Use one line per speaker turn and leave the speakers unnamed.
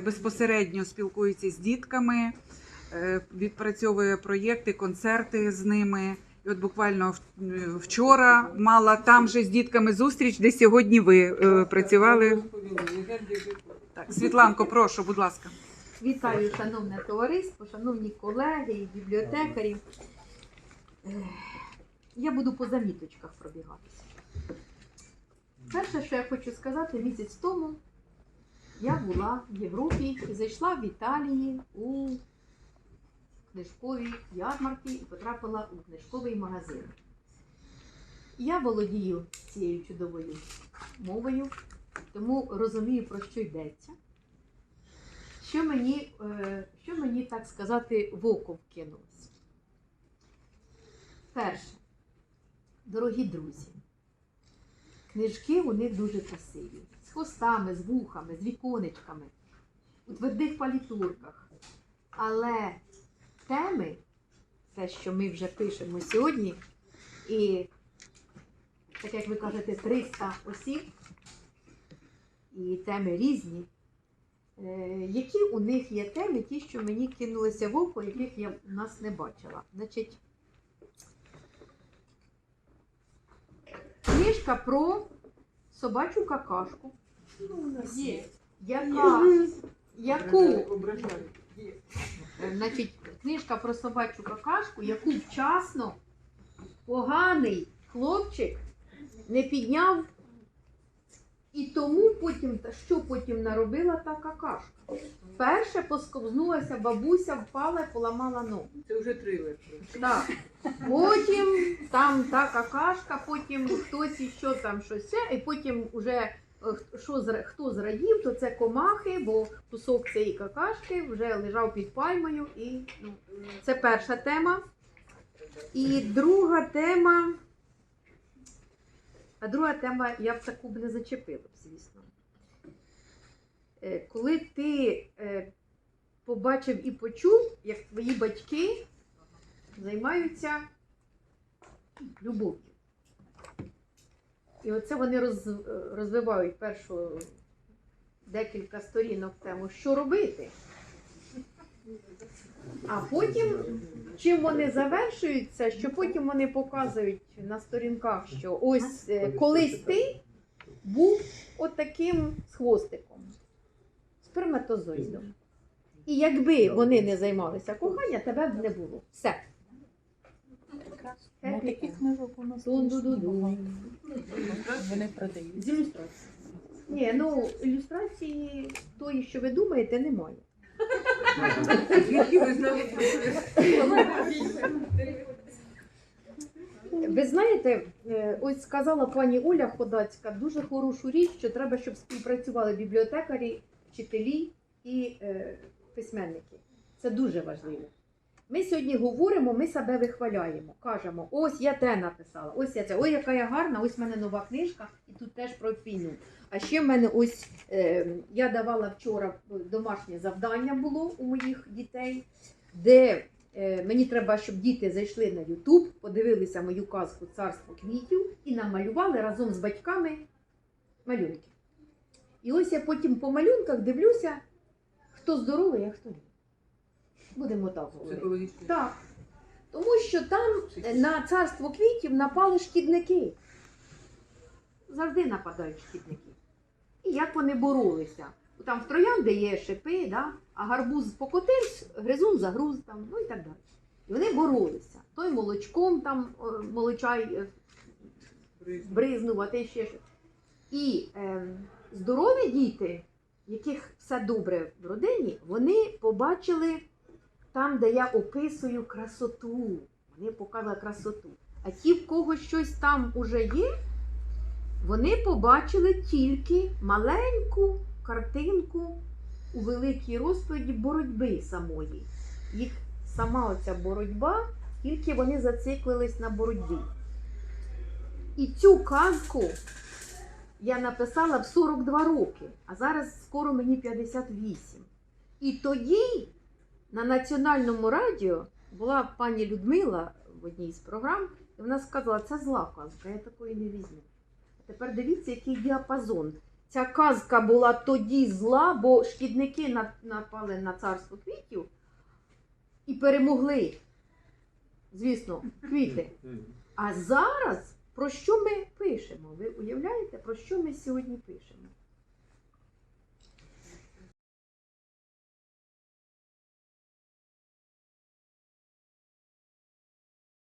безпосередньо спілкується з дітками, е, відпрацьовує проєкти, концерти з ними. І от буквально е, вчора мала там же з дітками зустріч, де сьогодні ви е, працювали. Так, Світланко, прошу, будь ласка.
Вітаю, шановне товариство, шановні колеги і бібліотекарі. Я буду по заміточках пробігатися. Перше, що я хочу сказати, місяць тому я була в Європі і зайшла в Італії у книжкові ярмарки і потрапила у книжковий магазин. Я володію цією чудовою мовою, тому розумію, про що йдеться що мені, е, що мені, так сказати, в око вкинулося. Перше, дорогі друзі, книжки у них дуже красиві, з хвостами, з вухами, з віконечками, у твердих палітурках. Але теми, те, що ми вже пишемо сьогодні, і, так як ви кажете, 300 осіб, і теми різні. Е, Які у них є теми, ті, що мені кинулися в око, яких я в нас не бачила. Значить, книжка про собачу какашку.
Є.
Яка, яку, е, значить, книжка про собачу какашку, яку вчасно поганий хлопчик не підняв. І тому потім, що потім наробила та какашка? Перше посковзнулася бабуся, впала і поламала ногу.
Це вже трилер.
Так. Потім там та какашка, потім хтось іще там щось, ще, і потім вже е, що хто зрадів, то це комахи, бо кусок цієї какашки вже лежав під пальмою. І ну, це перша тема. І друга тема. А друга тема я б таку б не зачепила, б, звісно. Е, Коли ти е, побачив і почув, як твої батьки займаються любов'ю. І оце вони роз, розвивають першу декілька сторінок тему, що робити. А потім, чим вони завершуються, що потім вони показують на сторінках, що ось е, колись ти був отаким з хвостиком, сперматозоїдом. І якби вони не займалися коханням, тебе б не було. Все.
Ну, таких книжок у нас
Тун-ду-ду-ду.
Вони продають.
З ілюстрації. Ні, ну ілюстрації тої, що ви думаєте, немає.
Ви
знаєте, е, ось сказала пані Оля Ходацька дуже хорошу річ, що треба, щоб співпрацювали бібліотекарі, вчителі і е, письменники. Це дуже важливо. Ми сьогодні говоримо, ми себе вихваляємо, кажемо, ось я те написала, ось я це, ой, яка я гарна, ось в мене нова книжка, і тут теж про війну. А ще в мене ось е, я давала вчора домашнє завдання було у моїх дітей, де е, мені треба, щоб діти зайшли на Ютуб, подивилися мою казку Царство квітів і намалювали разом з батьками малюнки. І ось я потім по малюнках дивлюся, хто здоровий, а хто ні. Будемо так говорити. Так. Тому що там е, на царство квітів напали шкідники. Завжди нападають шкідники. І як вони боролися? Там в троянди є шипи, да? а гарбуз покотив, гризун загруз, там, ну і так далі. І вони боролися. Той молочком там е, молочай е, бризнув, а те ще щось. І е, здорові діти, яких все добре в родині, вони побачили там, де я описую красоту. Вони показали красоту. А ті, в кого щось там уже є, вони побачили тільки маленьку картинку у великій розповіді боротьби самої. Їх сама оця боротьба, тільки вони зациклились на боротьбі. І цю казку я написала в 42 роки, а зараз скоро мені 58. І тоді на національному радіо була пані Людмила в одній з програм, і вона сказала, це зла казка, я такої не візьму. Тепер дивіться, який діапазон. ця казка була тоді зла, бо шкідники напали на царство квітів і перемогли, звісно, квіти. А зараз про що ми пишемо? Ви уявляєте, про що ми сьогодні пишемо?